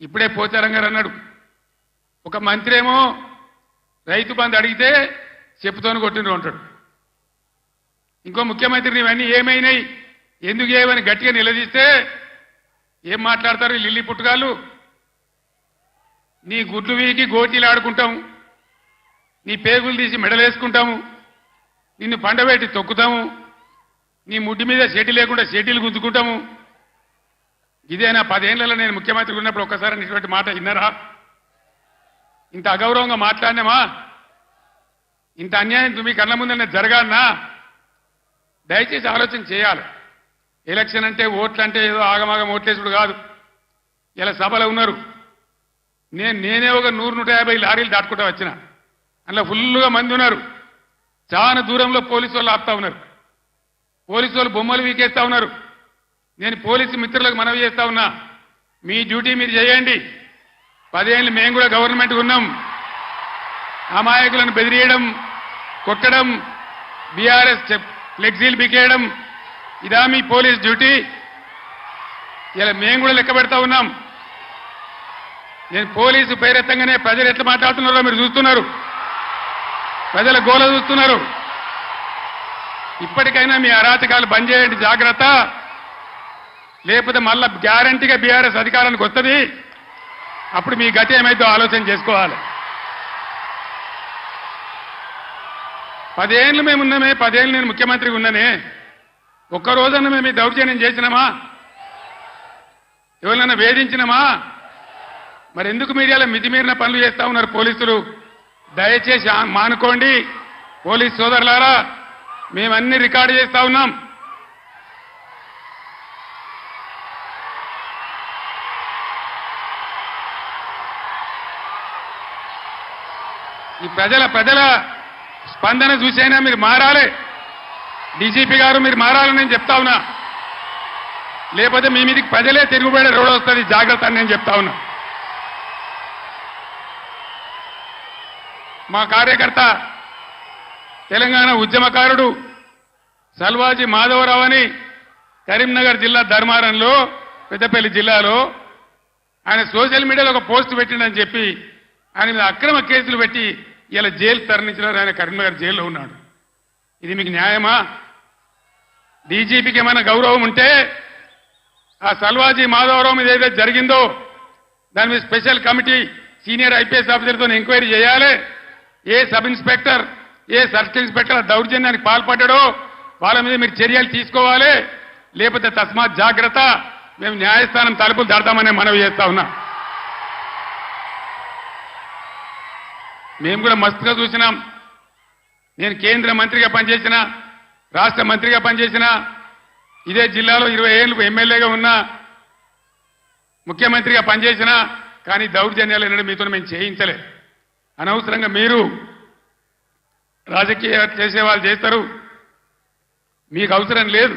ఇప్పుడే పోచారం గారు అన్నాడు. ఒక మంత్రి ఏమో రైతు బంధు అడిగితే చెప్పుతోని కొట్టిండ్రు అంటాడు. ఇంకో ముఖ్యమంత్రి ఇవన్నీ ఏమైనాయి? ఎందుకు ఏమని గట్టిగా నిలదీస్తే ఏం మాట్లాడతారు లిల్లీ పుట్టుగాళ్ళు? నీ గుడ్లు వీకి గోటీలు ఆడుకుంటాము నీ పేగులు తీసి మెడలేసుకుంటాము. నిన్ను పండబెట్టి తొక్కుతాము. నీ ముడ్డి మీద షెటిల్ లేకుండా షెడ్డీలు గుంజుకుంటాము. ఇదేనా? పదేళ్ళలో నేను ముఖ్యమంత్రి ఉన్నప్పుడు ఒక్కసారి ఇటువంటి మాట విన్నారా? ఇంత అగౌరవంగా మాట్లాడినామా? ఇంత అన్యాయం మీ కళ్ళ ముందనే జరగాలనా? దయచేసి ఆలోచన చేయాలి. ఎలక్షన్ అంటే ఓట్లు అంటే ఏదో ఆగమాగం ఓట్లేసుడు కాదు. ఇలా సభలో ఉన్నారు. నేను నేనే ఒక నూరు నూట యాభై లారీలు దాటుకుంటా వచ్చిన. అందులో ఫుల్గా మంది ఉన్నారు. చాలా దూరంలో పోలీసు వాళ్ళు ఆపుతా ఉన్నారు. పోలీసు వాళ్ళు బొమ్మలు వీకేస్తా ఉన్నారు. నేను పోలీసు మిత్రులకు మనవి చేస్తా ఉన్నా. మీ డ్యూటీ మీరు చేయండి. పదేళ్ళు మేము కూడా గవర్నమెంట్ ఉన్నాం. అమాయకులను బెదిరియడం కొట్టడం బీఆర్ఎస్ ఫ్లెక్సీలు బికేయడం ఇదా మీ పోలీస్ డ్యూటీ. ఇలా మేము కూడా లెక్క పెడతా ఉన్నాం. నేను పోలీసు పేరెత్తంగానే ప్రజలు ఎట్లా మాట్లాడుతున్నారో మీరు చూస్తున్నారు. ప్రజల గోల చూస్తున్నారు. ఇప్పటికైనా మీ అరాచకాలు బంద్ చేయండి జాగ్రత్త. లేకపోతే మళ్ళీ గ్యారంటీగా బీఆర్ఎస్ అధికారానికి వస్తుంది? అప్పుడు మీ గతి ఏమైతే ఆలోచన చేసుకోవాలి. పదేళ్ళు మేము ఉన్నామే పదేళ్ళు నేను ముఖ్యమంత్రిగా ఉన్నానే. ఒక్క రోజన్న మేము దౌర్జన్యం చేసినామా? ఎవరినైనా వేధించినామా? మరి ఎందుకు మీడియాలో మితిమీరిన పనులు చేస్తా ఉన్నారు పోలీసులు? దయచేసి మానుకోండి. పోలీస్ సోదరులారా మేమన్నీ రికార్డు చేస్తా ఉన్నాం. ఈ ప్రజల ప్రజల స్పందన చూసైనా మీరు మారాలి. డీజీపీ గారు మీరు మారాలని నేను చెప్తా ఉన్నా. లేకపోతే మీ మీదకి ప్రజలే తిరుగుబడే రోడ్ వస్తుంది జాగ్రత్త అని నేను చెప్తా ఉన్నా. మా కార్యకర్త తెలంగాణ ఉద్యమకారుడు సల్వాజీ మాధవరావు అని కరీంనగర్ జిల్లా ధర్మారంలో పెద్దపల్లి జిల్లాలో ఆయన సోషల్ మీడియాలో ఒక పోస్ట్ పెట్టిండని చెప్పి ఆయన మీద అక్రమ కేసులు పెట్టి ఇలా జైలు తరలించినారు ఆయన కరీంనగర్ జైల్లో ఉన్నాడు. ఇది మీకు న్యాయమా? డీజీపీకి ఏమైనా గౌరవం ఉంటే ఆ సల్వాజీ మాధవరావు మీద ఏదైతే జరిగిందో దాని మీద స్పెషల్ కమిటీ సీనియర్ ఐపీఎస్ ఆఫీసర్తో ఎంక్వైరీ చేయాలి. ఏ సబ్ ఇన్స్పెక్టర్ ఏ సర్కిల్ ఇన్స్పెక్టర్ దౌర్జన్యానికి పాల్పడ్డాడో వాళ్ళ మీద మీరు చర్యలు తీసుకోవాలి. లేకపోతే తస్మాత్ జాగ్రత్త మేము న్యాయస్థానం తలుపులు దాడతామనే మనవి చేస్తా ఉన్నా. మేము కూడా మస్తుగా చూసినాం. నేను కేంద్ర మంత్రిగా పనిచేసిన రాష్ట్ర మంత్రిగా పనిచేసిన ఇదే జిల్లాలో ఇరవై ఏళ్ళు ఎమ్మెల్యేగా ఉన్నా ముఖ్యమంత్రిగా పనిచేసిన కానీ దౌర్జన్యాలు అనేది మీతో మేము చేయించలే అనవసరంగా మీరు రాజకీయ చేసే వాళ్ళు చేస్తారు. మీకు అవసరం లేదు.